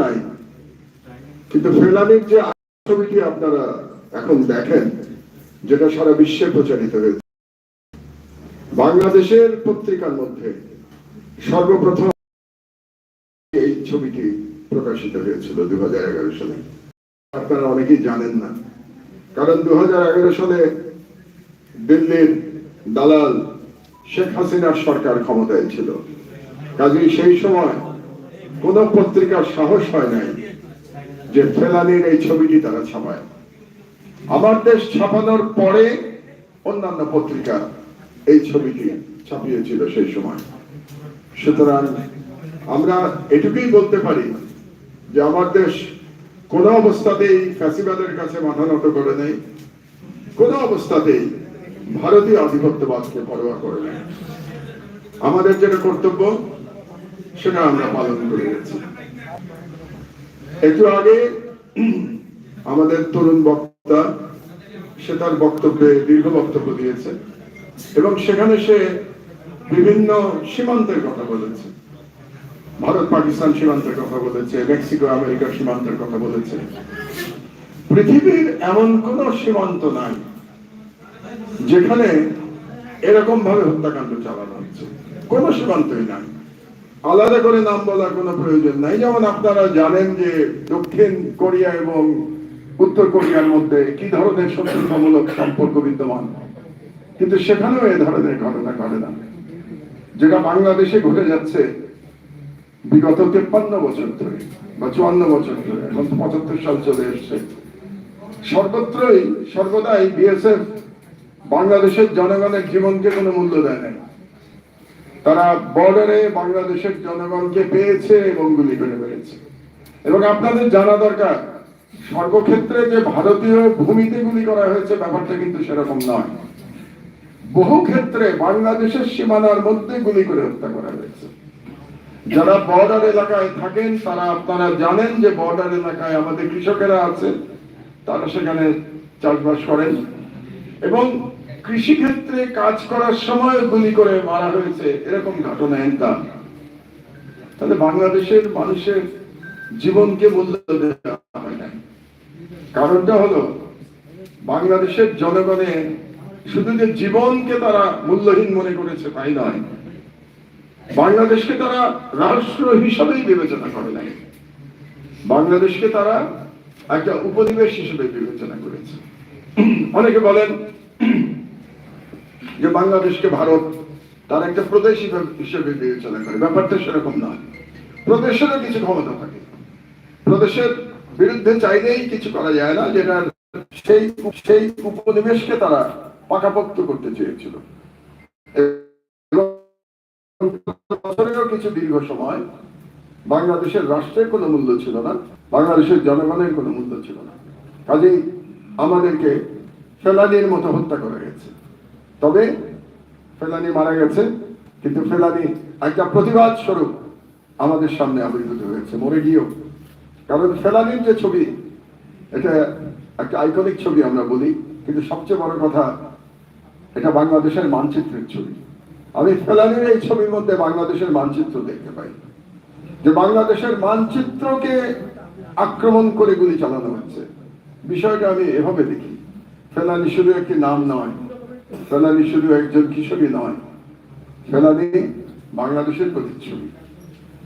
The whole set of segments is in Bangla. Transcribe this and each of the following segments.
নাই। কিন্তু ফেলানির যে ছবিটি আপনারা এখন দেখেন, যেটা সারা বিশ্বে প্রচারিত হয়েছে, বাংলাদেশের পত্রিকার মধ্যে সর্বপ্রথম এই ছবিটি প্রকাশিত হয়েছিল দু হাজার এগারো সালে। আপনারা অনেকেই জানেন না, কারণ দু হাজার এগারো সালে দিল্লির দালাল শেখ হাসিনার সরকার ক্ষমতায় ছিল। কাজেই সেই সময় কোন পত্রিকার সাহস হয় নাই যে ফেলানির এই ছবিটি তারা ছাপায়। আমার দেশ ছাপানোর পরে অন্যান্য পত্রিকা এই ছবিটি ছাপিয়েছিল সেই সময়। সুতরাং আমরা এটুকুই বলতে পারি যে আমার দেশ কোন অবস্থাতেই ফ্যাসিবাদের কাছে মাথা নত করে নেই, কোন অবস্থাতেই ভারতীয় আধিপত্যবাদকে পরোয়া করে নেই। আমাদের যেটা কর্তব্য সেটা আমরা পালন করে গেছি। একটু আগে আমাদের তরুণ বক্তা সে তার বক্তব্যে দীর্ঘ বক্তব্য দিয়েছে এবং সেখানে সে বিভিন্ন সীমান্তের কথা বলেছে। ভারত, পাকিস্তান সীমান্তের কথা বলেছে, মেক্সিকো, আমেরিকার সীমান্তের কথা বলেছে। পৃথিবীর এমন কোন সীমান্ত নাই যেখানে এরকম ভাবে হত্যাকাণ্ড চালানো হচ্ছে। কোন সীমান্তই নাই। আলাদা করে নাম বলার কোনো প্রয়োজন নাই। যেমন আপনারা জানেন যে দক্ষিণ কোরিয়া এবং উত্তর কোরিয়ার মধ্যে কি ধরনের শত্রুতামূলক সম্পর্ক বিদ্যমান। কিন্তু সেখানেও এ ধরনের ঘটনা ঘটে না। যেটা বাংলাদেশে ঘটে যাচ্ছে বিগত তেপ্পান্ন বছর ধরে বা চুয়ান্ন বছর ধরে, এখন তো পঁচাত্তর সাল চলে এসছে। সর্বত্রই, সর্বদাই বিএসএফ বাংলাদেশের জনগণের জীবনকে কোনো মূল্য দেয় নাই। তারা বর্ডারে বাংলাদেশের জনগণকে পেয়েছে এবং গুলি করে মেরেছে এবং আপনাদের জানা দরকার, সর্বক্ষেত্রে যে ভারতীয় ভূমিতে গুলি করা হয়েছে ব্যাপারটা কিন্তু সেরকম নয়। বহু ক্ষেত্রে বাংলাদেশের সীমানার মধ্যে গুলি করে হত্যা করা হয়েছে। যারা বর্ডার এলাকায় থাকেন, তারা আপনারা জানেন যে বর্ডার এলাকায় আমাদের কৃষকেরা আছে, তারা সেখানে চাষবাস করেন। এবং কৃষি ক্ষেত্রে কাজ করার সময় গুলি করে মারা হয়েছে, এরকম ঘটনা এনতাম তাহলে বাংলাদেশের মানুষের জীবনকে মূল্য দেওয়া হয় না কারণটা হলো, বাংলাদেশের জনগণে শুধু যে জীবনকে তারা মূল্যহীন মনে করেছে তাই নয়, বাংলাদেশকে তারা রাষ্ট্র হিসাবেই বিবেচনা করে নাই। বাংলাদেশকে তারা একটা উপনিবেশ হিসেবে বিবেচনা করেছে। অনেকে বলেন যে বাংলাদেশকে ভারত তার একটা প্রদেশ হিসেবে- বিবেচনা করে। ব্যাপারটা সেরকম নয় প্রদেশেরও কিছু ক্ষমতা থাকে। প্রদেশের বিরুদ্ধে চাইলেই কিছু করা যায় না, যেটা সেই সেই উপনিবেশকে তারা পাকাপোক্ত করতে চেয়েছিল। বছরেরও কিছু দীর্ঘ সময় বাংলাদেশের রাষ্ট্রের কোনো মূল্য ছিল না, বাংলাদেশের জনগণের কোনো মূল্য ছিল না। কাজেই আমাদেরকে ফেলানির মতো হত্যা করা গেছে তবে ফেলানি মারা গেছে, কিন্তু ফেলানি একটা প্রতিবাদ স্বরূপ আমাদের সামনে আবির্ভূত হয়েছে, মরে গিয়েও। কারণ ফেলানির যে ছবি, এটা একটা আইকনিক ছবি আমরা বলি, কিন্তু সবচেয়ে বড় কথা, এটা বাংলাদেশের মানচিত্রের ছবি। আমি ফেলানির এই ছবির মধ্যে বাংলাদেশের মানচিত্র দেখতে পাই, যে বাংলাদেশের মানচিত্রকে আক্রমণ করে গুলি চালানো হচ্ছে। বিষয়টা আমি এভাবে দেখি, ফেলানি শুধু একটি নাম নয় ফেলানি শুধু একজন কিশোরী নয়, ফেলানি বাংলাদেশের প্রতিচ্ছবি।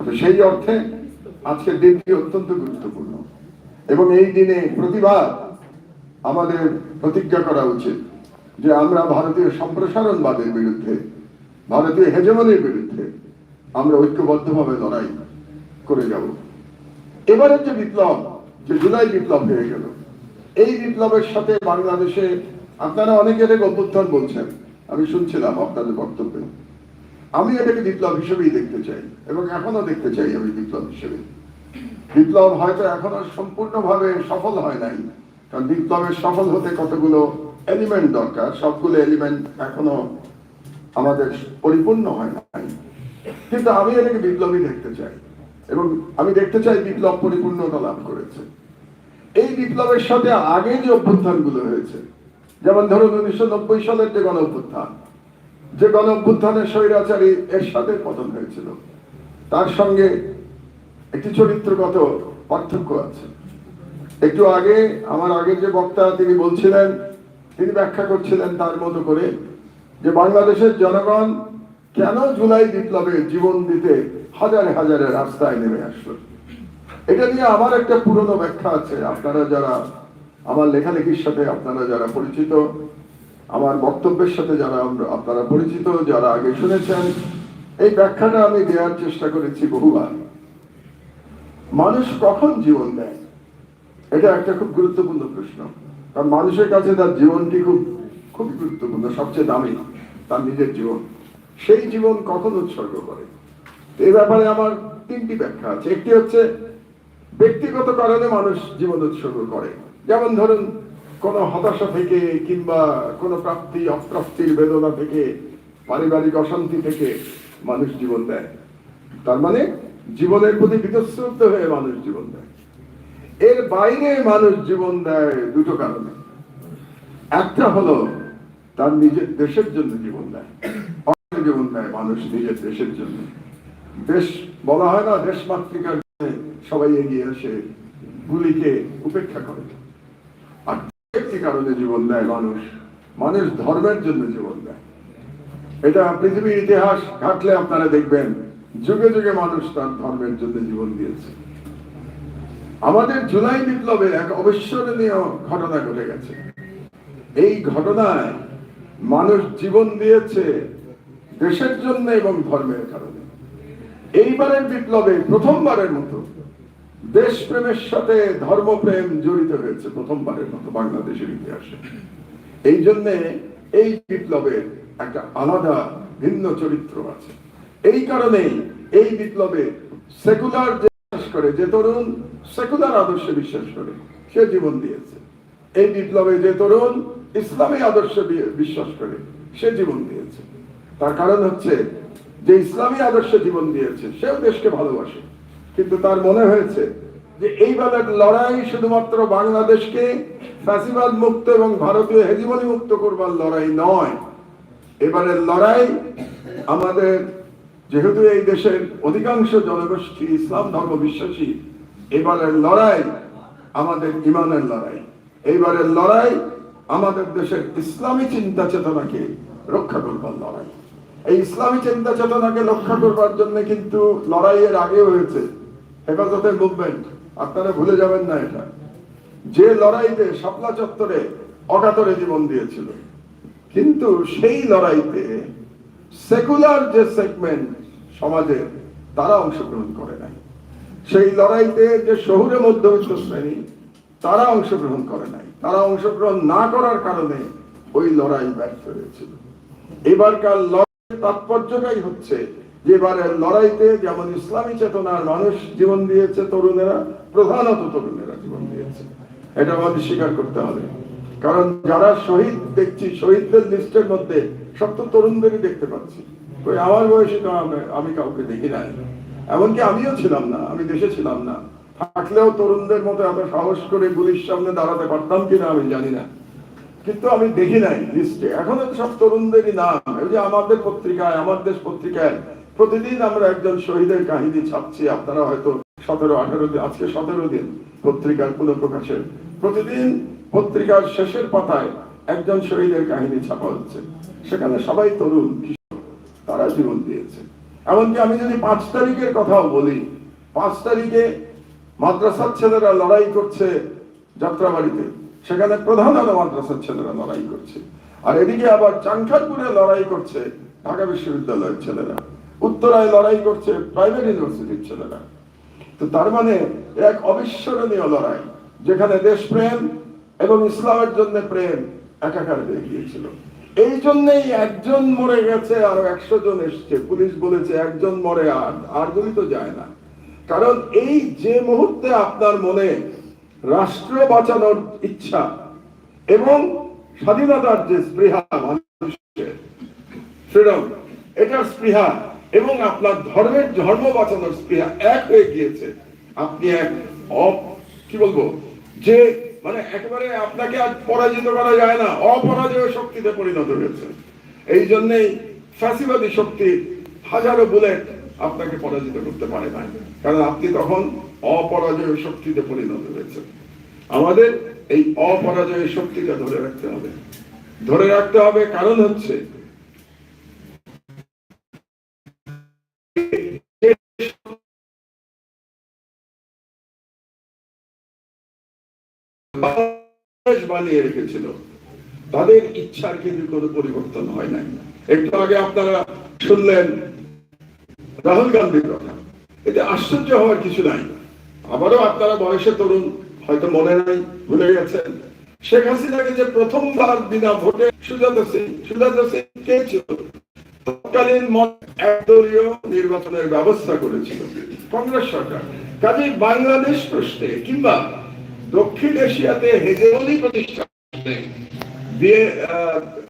তো সেই অর্থে আজকের দিনটি অত্যন্ত গুরুত্বপূর্ণ এবং এই দিনে প্রতিবাদ আমাদের প্রতিজ্ঞা করা উচিত যে আমরা ভারতীয় সম্প্রসারণবাদের বিরুদ্ধে, ভারতীয় হেজমনির বিরুদ্ধে আমরা ঐক্যবদ্ধভাবে লড়াই করে যাব। এবারের যে বিপ্লব, যে জুলাই বিপ্লব হয়ে গেল, এই বিপ্লবের সাথে বাংলাদেশে আপনারা অনেকে এটাকে অভ্যুত্থান বলছেন। আমি শুনছিলাম আপনাদের বক্তব্যে। আমি এটাকে বিপ্লব হিসেবেই দেখতে চাই এবং এখনও দেখতে চাই আমি বিপ্লব হিসেবে। বিপ্লব হয়তো এখনও সম্পূর্ণভাবে সফল হয় নাই, কারণ বিপ্লবের সফল হতে কতগুলো এলিমেন্ট দরকার, সবগুলো এলিমেন্ট এখনও আমাদের পরিপূর্ণ হয় নাই। কিন্তু আমি এটাকে বিপ্লবী দেখতে চাই এবং আমি দেখতে চাই বিপ্লব পরিপূর্ণতা লাভ করেছে। এই বিপ্লবের সাথে আগে যে অভ্যুত্থানগুলো হয়েছে যেমন ধরুন উনিশশো নব্বই সালের যে গণ অভ্যুত্থান যে গণ অভ্যুত্থানের স্বৈরাচারী এর সাথে পতন হয়েছিল, তার সঙ্গে একটি চরিত্রগত পার্থক্য আছে। একটু আগে, আমার আগে যে বক্তা, তিনি বলছিলেন, তিনি ব্যাখ্যা করছিলেন তার মতো করে, যে বাংলাদেশের জনগণ কেন জুলাই বিপ্লবে জীবন দিতে হাজারে হাজারে রাস্তায় নেমে আসলো? এটা নিয়ে আমার একটা পুরনো ব্যাখ্যা আছে, আপনারা যারা আমার লেখালেখির সাথে আপনারা যারা পরিচিত, আমার বক্তব্যের সাথে যারা আপনারা পরিচিত, যারা আগে শুনেছেন, এই ব্যাখ্যাটা আমি দেওয়ার চেষ্টা করেছি বহুবার। মানুষ কখন জীবন দেয়? এটা একটা খুব গুরুত্বপূর্ণ প্রশ্ন। কারণ মানুষের কাছে তার জীবনটি খুব খুব গুরুত্বপূর্ণ, সবচেয়ে দামি, তার নিজের জীবন। সেই জীবন কখন উৎসর্গ করে? এই ব্যাপারে আমার তিনটি ব্যাখ্যা আছে। একটি হচ্ছে, ব্যক্তিগত কারণে মানুষ জীবন উৎসর্গ করে। যেমন ধরুন, কোনো হতাশা থেকে কিংবা কোনো প্রাপ্তি, অপ্রাপ্তির বেদনা থেকে, পারিবারিক অশান্তি থেকে মানুষ জীবন দেয়। তার মানে জীবনের প্রতি বিতশ্রদ্ধ হয়ে মানুষ জীবন দেয়। এর বাইরে মানুষ জীবন দেয় দুটো কারণে। একটা হলো, তার নিজের দেশের জন্য জীবন দেয়। জীবন দেয় মানুষ নিজের দেশের জন্য। দেশ বলা হয় না দেশ মাতৃকার সবাই এগিয়ে এসে গুলিকে উপেক্ষা করে। আর একটি কারণে জীবন দেয় মানুষ। মানুষ ধর্মের জন্য জীবন দেয় এটা পৃথিবীর ইতিহাস ঘাটলে আপনারা দেখবেন, যুগে যুগে মানুষ তার ধর্মের জন্য জীবন দিয়েছে। আমাদের জুলাই বিপ্লবে এক অবিস্মরণীয় ঘটনা ঘটে গেছে। এই ঘটনায় মানুষ জীবন দিয়েছে দেশের জন্য এবং ধর্মের কারণে। এইবারের বিপ্লবে প্রথমবারের মতো দেশপ্রেমের সাথে ধর্মপ্রেম জড়িত হয়েছে প্রথমবারের মতো বাংলাদেশের ইতিহাসে। এই জন্যে এই বিপ্লবের একটা আলাদা ভিন্ন চরিত্র আছে। এই কারণেই এই বিপ্লবে সেকুলার যে বিশ্বাস করে, যে তরুণ সেকুলার আদর্শে বিশ্বাস করে, সে জীবন দিয়েছে। এই বিপ্লবে যে তরুণ ইসলামী আদর্শে বিশ্বাস করে, সে জীবন দিয়েছে। তার কারণ হচ্ছে যে ইসলামী আদর্শে জীবন দিয়েছে, সেও দেশকে ভালোবাসে। কিন্তু তার মনে হয়েছে যে এইবারের লড়াই শুধুমাত্র বাংলাদেশকে ফ্যাসিবাদ মুক্ত এবং ভারতীয় হেজিমনি মুক্ত করবার লড়াই নয়। এবারের লড়াই আমাদের যেহেতু এই দেশের অধিকাংশ জনগোষ্ঠী ইসলাম ধর্ম বিশ্বাসী, এবারের লড়াই আমাদের ইমানের লড়াই। এইবারের লড়াই আমাদের দেশের ইসলামী চিন্তা চেতনাকে রক্ষা করবার লড়াই। এই ইসলামী চিন্তা চেতনাকে রক্ষা করবার জন্য কিন্তু লড়াইয়ের আগে হয়েছে হেফাজতের মুভমেন্ট আপনারা ভুলে যাবেন না এটা। যে লড়াইতে শাপলা চত্বরে অকাতরে জীবন দিয়েছিল, কিন্তু সেই লড়াইতে সেকুলার যে সেগমেন্ট সমাজে তারা অংশগ্রহণ করে নাই। সেই লড়াইতে যে শহুরে মধ্যবিত্ত শ্রেণি, তারা অংশগ্রহণ করে নাই। তারা অংশগ্রহণ না করার কারণে ওই লড়াই ব্যর্থ হয়েছিল। এবারকার লড়াইয়ের তাৎপর্যটাই হচ্ছে এবারের লড়াইতে যেমন ইসলামী চেতনার মানুষ জীবন দিয়েছে তরুণেরা, প্রধানত তরুণেরা জীবন দিয়েছে। এটা আমাদের স্বীকার করতে হবে। কারণ যারা শহীদ দেখছি, শহীদদের লিস্টের মধ্যে সব তো তরুণদেরই দেখতে পাচ্ছি। ওই আমার বয়সে তো আমি- কাউকে দেখি নাই। এমনকি আমিও ছিলাম না, আমি দেশে ছিলাম না। থাকলেও তরুণদের মতো এত সাহস করে গুলির সামনে দাঁড়াতে পারতাম কিনা আমি জানি না। কিন্তু আমি দেখি নাই লিস্টে। এখনও সব তরুণদেরই নাম। এই যে আমাদের পত্রিকায়, আমার দেশ পত্রিকায় প্রতিদিন আমরা একজন শহীদের কাহিনী ছাপছি। আপনারা হয়তো সতেরো, আঠারো দিন, আজকে সতেরো দিন পত্রিকার পুনঃ প্রকাশের প্রতিদিন পত্রিকার শেষের পাতায় একজন শহীদের কাহিনী ছাপা হচ্ছে। সেখানে সবাই তরুণ তারা জীবন দিয়েছে। এমনকি আমি যদি পাঁচ তারিখের কথাও বলি, পাঁচ তারিখে মাদ্রাসার ছেলেরা লড়াই করছে যাত্রাবাড়িতে। সেখানে প্রধান আলো মাদ্রাসার ছেলেরা লড়াই করছে। আর এদিকে আবার চাংখারপুরে লড়াই করছে ঢাকা বিশ্ববিদ্যালয়ের ছেলেরা। উত্তরায় লড়াই করছে প্রাইভেট ইউনিভার্সিটির ছেলেরা। তো তার মানে এক অবিস্মরণীয় লড়াই, যেখানে দেশপ্রেম এবং ইসলামের জন্য প্রেম একাকার হয়ে গিয়েছিল। এই জন্যই একজন মরে গেছে, আর একশো জন এসছে। পুলিশ বলেছে, একজন মরে, আর আর গুলি তো যায় না। কারণ এই যে মুহূর্তে আপনার মনে রাষ্ট্র বাঁচানোর ইচ্ছা এবং স্বাধীনতার যে স্পৃহা, মানুষের ফ্রিডম এটার স্পৃহা এবং আপনার ধর্মের ধর্ম বাঁচানোর স্পৃহা এক হয়ে গিয়েছে। আপনি এক কি বলব? যে মানে একেবারে আপনাকে আর পরাজিত করা যায় না, অপরাজয় শক্তিতে পরিণত হয়েছে। এই জন্যেই ফ্যাসিবাদী শক্তি হাজারো বুলেট আপনাকে পরাজিত করতে পারে না কারণ আপনি তখন অপরাজয় শক্তিতে পরিণত হয়েছে আমাদের এই অপরাজয় শক্তিটা ধরে রাখতে হবে। ধরে রাখতে হবে কারণ হচ্ছে বাংলাদেশ বানিয়ে রেখেছিল। তাদের ইচ্ছার কিন্তু কোনো পরিবর্তন হয় নাই। একটু আগে আপনারা শুনলেন রাহুল গান্ধীর কথা। এতে আশ্চর্য হওয়ার কিছু নাই। আবারও আপনারা বয়সে তরুণ, হয়তো মনে নাই, ভুলে গেছেন। শেখ হাসিনাকে যে প্রথমবার বিনা ভোটে সিং সিং কে ছিল? তৎকালীন একদলীয় নির্বাচনের ব্যবস্থা করেছিল। কংগ্রেস সরকার। কাজে বাংলাদেশ প্রশ্নে কিংবা দক্ষিণ এশিয়াতে হেজেবলি প্রতিষ্ঠা দিয়ে